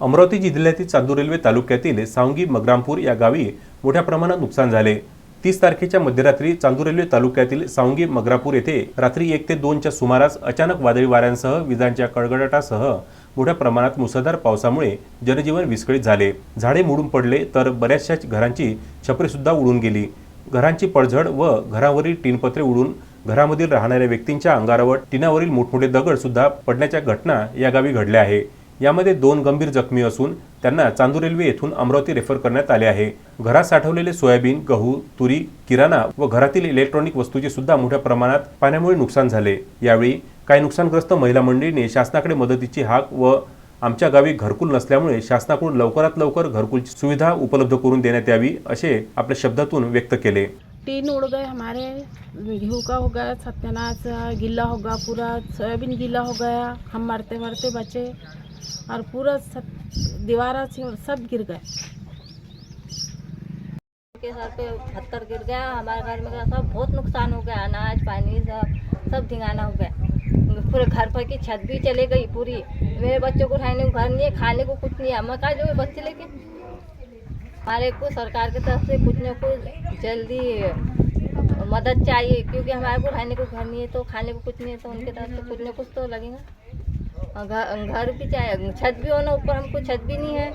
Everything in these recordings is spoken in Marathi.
अमरावती जिल्ह्यातील चांदूर रेल्वे तालुक्यातील सावंगी मग्रामपूर या गावी मोठ्या प्रमाणात नुकसान झाले. तीस तारखेच्या मध्यरात्री चांदूर रेल्वे तालुक्यातील सावंगी मग्रापूर येथे रात्री एक ते दोनच्या सुमारास अचानक वादळी वाऱ्यांसह विजांच्या कडकडाटासह मोठ्या प्रमाणात मुसळधार पावसामुळे जनजीवन विस्कळीत झाले. झाडे मोडून पडले तर बऱ्याचशा घरांची छपरीसुद्धा उडून गेली. घरांची पडझड व घरावरील टीनपत्रे उडून घरामधील राहणाऱ्या व्यक्तींच्या अंगारावर टिनावरील मोठमोठे दगड सुद्धा पडण्याच्या घटना या गावी घडल्या आहे. यामध्ये दोन गंभीर जखमी असून त्यांना चांदूर रेल्वे येथून अमरावती रेफर करण्यात आले आहे. घरात साठवलेले सोयाबीन गहू तुरी किराणा व घरातील इलेक्ट्रॉनिक वस्तूचे सुद्धा मोठ्या प्रमाणात पाण्यामुळे नुकसान झाले. यावेळी काही नुकसानग्रस्त महिला मंडळीने शासनाकडे मदतीची हाक व आमच्या गावी घरकुल नसल्यामुळे शासनाकडून लवकरात लवकर घरकुलची सुविधा उपलब्ध करून देण्यात यावी असे आपल्या शब्दातून व्यक्त केले. टीन उड़ गए हमारे गेहूँ का हो गया सत्यानाश गीला हो गया पूरा सोयाबीन गीला हो गया हम मरते मरते बचे. और पूरा दीवारा से सब गिर गए। के सर पे पत्थर गिर गया, हमारे घर में सब बहुत नुकसान हो गया, अनाज, पानी, सब सब धिंगाना हो गया। पूरे घर पर की छत भी चले गई पूरी। मेरे बच्चों को रहने को घर नहीं है, खाने को कुछ नहीं है। मैं कहा जो बच्चे लेके? हमारे को सरकार की तरफ़ से कुछ न कुछ जल्दी मदद चाहिए, क्योंकि हमारे को रहने को घर नहीं है तो खाने को कुछ नहीं है तो उनके तरफ़ से कुछ न कुछ तो लगेगा। घर भी चाहे छत भी होना ऊपर हमको छत भी नहीं है।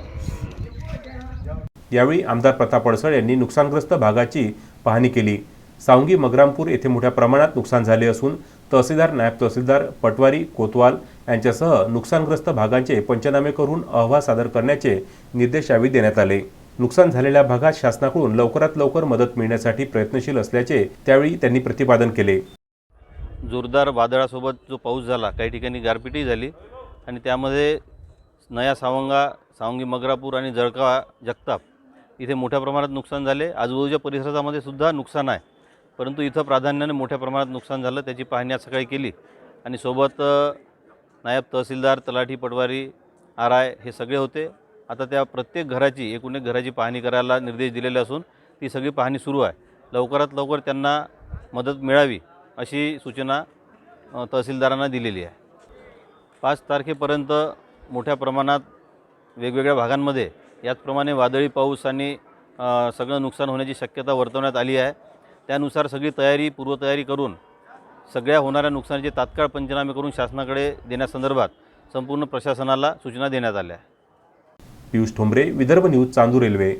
यावेळी आमदार प्रताप अडसळ यांनी नुकसानग्रस्त भागाची पाहणी केली. सावंगी मग्रामपूर येथे मोठ्या प्रमाणात नुकसान झाले असून तहसीलदार नायब तहसीलदार पटवारी कोतवाल यांच्यासह नुकसानग्रस्त भागांचे पंचनामे करून अहवाल सादर करण्याचे निर्देश यावेळी देण्यात आले. नुकसान झालेल्या भागात शासनाकडून लवकरात लवकर मदत मिळण्यासाठी प्रयत्नशील असल्याचे त्यावेळी त्यांनी प्रतिपादन केले. जोरदार वादळासोबत जो पाऊस झाला काही ठिकाणी गारपीटही झाली आणि त्यामध्ये नया सावंगा सावंगी मगरापूर आणि जळका जगताप इथे मोठ्या प्रमाणात नुकसान झाले. आजूबाजूच्या परिसरामध्ये सुद्धा नुकसान आहे. परंतु इथं प्राधान्याने मोठ्या प्रमाणात नुकसान झालं त्याची पाहणी आज सकाळी केली. आणि सोबत नायब तहसीलदार तलाठी पटवारी आर आय हे सगळे होते. आता त्या प्रत्येक घराची एकूण एक घराची पाहणी करायला निर्देश दिलेले असून ती सगळी पाहणी सुरू आहे. लवकरात लवकर त्यांना मदत मिळावी. अशी सूचना तहसीलदारांना दिलेली आहे. पाच तारखेपर्यंत मोठ्या प्रमाणात वेगवेगळ्या भागांमध्ये याचप्रमाणे वादळी पाऊस आणि सगळं नुकसान होण्याची शक्यता वर्तवण्यात आली आहे. त्यानुसार सगळी तयारी पूर्वतयारी करून सगळ्या होणाऱ्या नुकसानीचे तात्काळ पंचनामे करून शासनाकडे देण्यासंदर्भात संपूर्ण प्रशासनाला सूचना देण्यात आल्या. Piyush Thombare Vidarbha news Chandur railway.